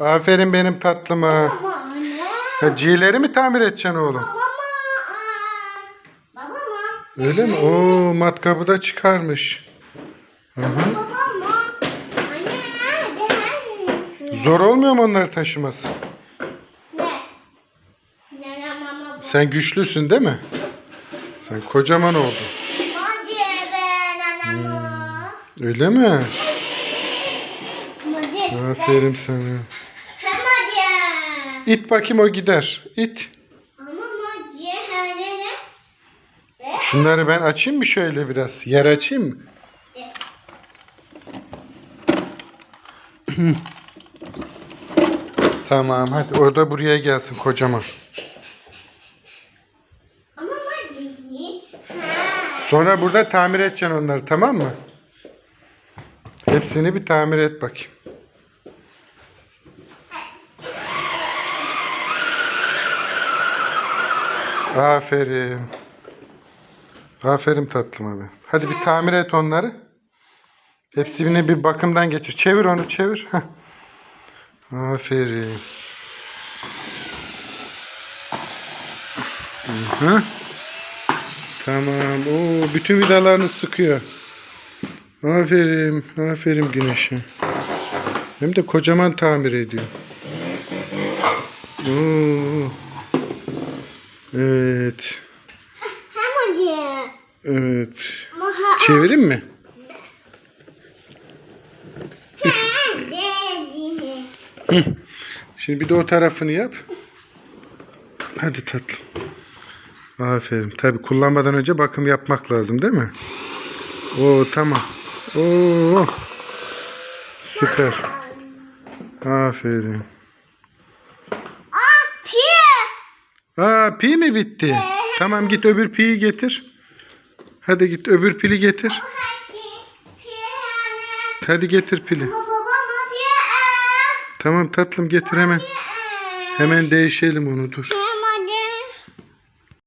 Aferin benim tatlıma. Baba anne. Ha, ciğerleri mi tamir edeceksin oğlum? Baba Baba mı? Öyle mi? Oo matkabı da çıkarmış. Hı hı. Baba mı? Anne nerede? Zor olmuyor mu onları taşıması? Ne? Nene mama bu. Sen güçlüsün değil mi? Sen kocaman oldun. Hadi be nene mama. Öyle mi? Aferin sana. İt bakayım o gider. İt. Şunları ben açayım mı şöyle biraz? Yer açayım mı? tamam hadi orada buraya gelsin kocaman. ama hadi. Ha. Sonra burada tamir edeceksin onları tamam mı? Hepsini bir tamir et bakayım. Aferin. Aferin tatlım abi. Hadi bir tamir et onları. Hepsini bir bakımdan geçir. Çevir onu çevir. Heh. Aferin. Hı. Tamam. Oo, bütün vidalarını sıkıyor. Aferin. Aferin güneşe. Hem de kocaman tamir ediyor. Oo. Evet. Hadi. Evet. Ama ha. Çevireyim mi? Hı. Şimdi bir de o tarafını yap. Hadi tatlım. Aferin. Tabi kullanmadan önce bakım yapmak lazım değil mi? Oo tamam. Oo. Süper. Aferin. Pi. Aa pi mi bitti? Tamam git öbür piyi getir. Hadi git öbür pili getir. Hadi. Getir pili. Tamam tatlım getir hemen. Hemen değişelim onu dur.